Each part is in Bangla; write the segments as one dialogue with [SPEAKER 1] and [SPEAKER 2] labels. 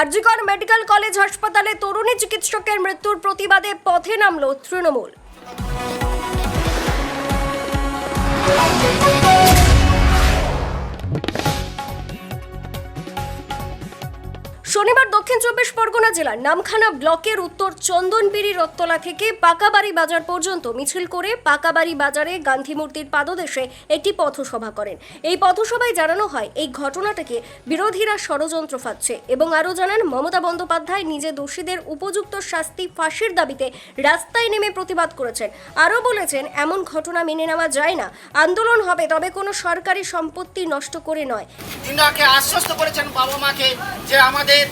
[SPEAKER 1] আরজিকর মেডিকেল কলেজ হাসপাতালে তরুণী চিকিৎসকের মৃত্যুর প্রতিবাদে পথে নামল তৃণমূল। শনিবার দক্ষিণ চব্বিশ পরগনা জেলার নামখানা ব্লকের উত্তর চন্দনপিড়ি রত্তলা থেকে পাকাবাড়ি বাজার পর্যন্ত মিছিল করে পাকাবাড়ি বাজারে গান্ধী মূর্তির পাদদেশে একটি পথসভা করেন। এই পথসভায় জানানো হয়, এই ঘটনাটাকে বিরোধীরা ষড়যন্ত্র ফাচ্ছে এবং আরও জানান, মমতা বন্দ্যোপাধ্যায় নিজে দোষীদের উপযুক্ত শাস্তি ফাঁসির দাবিতে রাস্তায় নেমে প্রতিবাদ করেছেন। আরও বলেছেন, এমন ঘটনা মেনে নেওয়া যায় না, আন্দোলন হবে, তবে কোনো সরকারি সম্পত্তি নষ্ট করে নয়।
[SPEAKER 2] আশ্বস্ত করেছেন বাবা মাকে যে আমাদের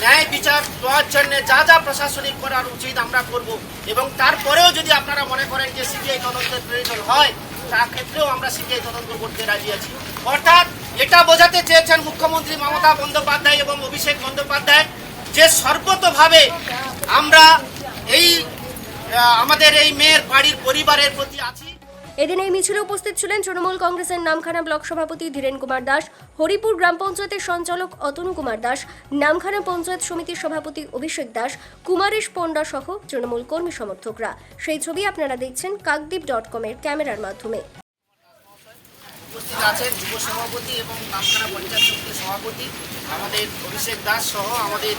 [SPEAKER 2] ন্যায় বিচার দেওয়ার জন্য যা যা প্রশাসনিক করার উচিত আমরা করব। এবং তারপরেও যদি আপনারা মনে করেন যে সিবিআই তদন্তের প্রয়োজন হয় তা ক্ষেত্রেও আমরা সিবিআই তদন্ত করতে রাজি আছি। অর্থাৎ এটা বোঝাতে চেয়েছেন মুখ্যমন্ত্রী মমতা বন্দ্যোপাধ্যায় এবং অভিষেক বন্দ্যোপাধ্যায় যে সর্বতভাবে আমরা এই আমাদের এই মেয়ের বাড়ির পরিবারের প্রতি আছি।
[SPEAKER 1] এদিন এই মিছিলে উপস্থিত ছিলেন তৃণমূল কংগ্রেসের নামখানা ব্লক সভাপতি ধীরেন কুমার দাস, হরিপুর গ্রাম পঞ্চায়েতের সঞ্চালক অতনু কুমার দাস, নামখানা পঞ্চায়েত সমিতির সভাপতি অভিষেক দাস, কুমারেশ পণ্ডা সহ তৃণমূল কর্মী সমর্থকরা। সেই ছবি আপনারা দেখছেন কাকদ্বীপ ডট কমের ক্যামেরার মাধ্যমে।
[SPEAKER 2] উপস্থিত আছেন যুব সভাপতি এবং নামখানা পঞ্চায়েত সমিতির সভাপতি আমাদের অভিষেক দাস সহ আমাদের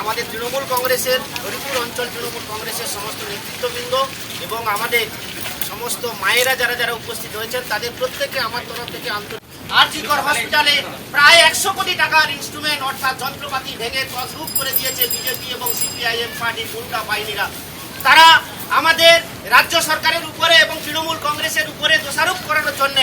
[SPEAKER 2] আমাদের তৃণমূল কংগ্রেসের, হরিপুর অঞ্চল তৃণমূল কংগ্রেসের সমস্ত নেতৃত্ববৃন্দ এবং আমাদের সমস্ত মায়েরা যারা যারা উপস্থিত হয়েছেন, তাদের প্রত্যেকে আমার তরফ থেকে আন্তরিক আরজিকর হসপিটালে প্রায় একশো কোটি টাকার ইনস্ট্রুমেন্ট অর্থাৎ যন্ত্রপাতি ভেঙে তসরূপ করে দিয়েছে বিজেপি এবং সিপিআইএম পার্টির গুন্ডা বাহিনীরা। তারা আমাদের রাজ্য সরকারের উপরে এবং তৃণমূল কংগ্রেসের উপরে দোষারোপ করানোর জন্য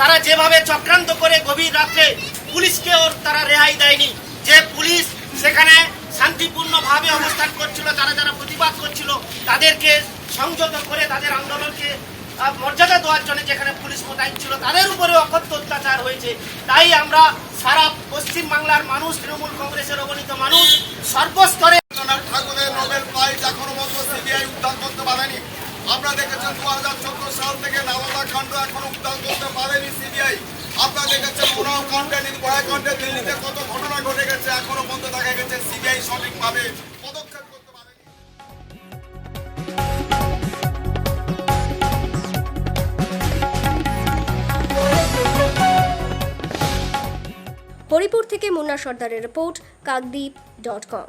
[SPEAKER 2] তারা যেভাবে চক্রান্ত করে গভীর রাত্রে পুলিশকেও তারা রেহাই দেয়নি। যে পুলিশ সেখানে শান্তিপূর্ণভাবে অবস্থান করছিল তারা যারা প্রতিবাদ করছিল, তাদেরকে সংযত করে তাদের আন্দোলনকে মর্যাদা দেওয়ার জন্য যেখানে পুলিশ মোতায়েন ছিল, তাদের উপরে অকথ্য অত্যাচার হয়েছে। তাই আমরা সারা পশ্চিম বাংলার মানুষ, তৃণমূল কংগ্রেসের অগণিত মানুষ, সর্বস্তরে
[SPEAKER 3] ঠাকুরের আমরা দেখেছেন দু হাজার চোদ্দ সাল থেকে নালন্দা কাণ্ড এখনও উদ্ধার করতে পারেনি সিবিআই। আপনারা দেখেছেন উনাও কাণ্ডে, নির্ভয়া কাণ্ডে দিল্লিতে কত ঘটনা ঘটে এখনও বন্ধ দেখা গেছে, সিবিআই সঠিকভাবে পদক্ষেপ
[SPEAKER 1] হরিপুর থেকে মুন্না সর্দারের রিপোর্ট, কাকদ্বীপ ডট কম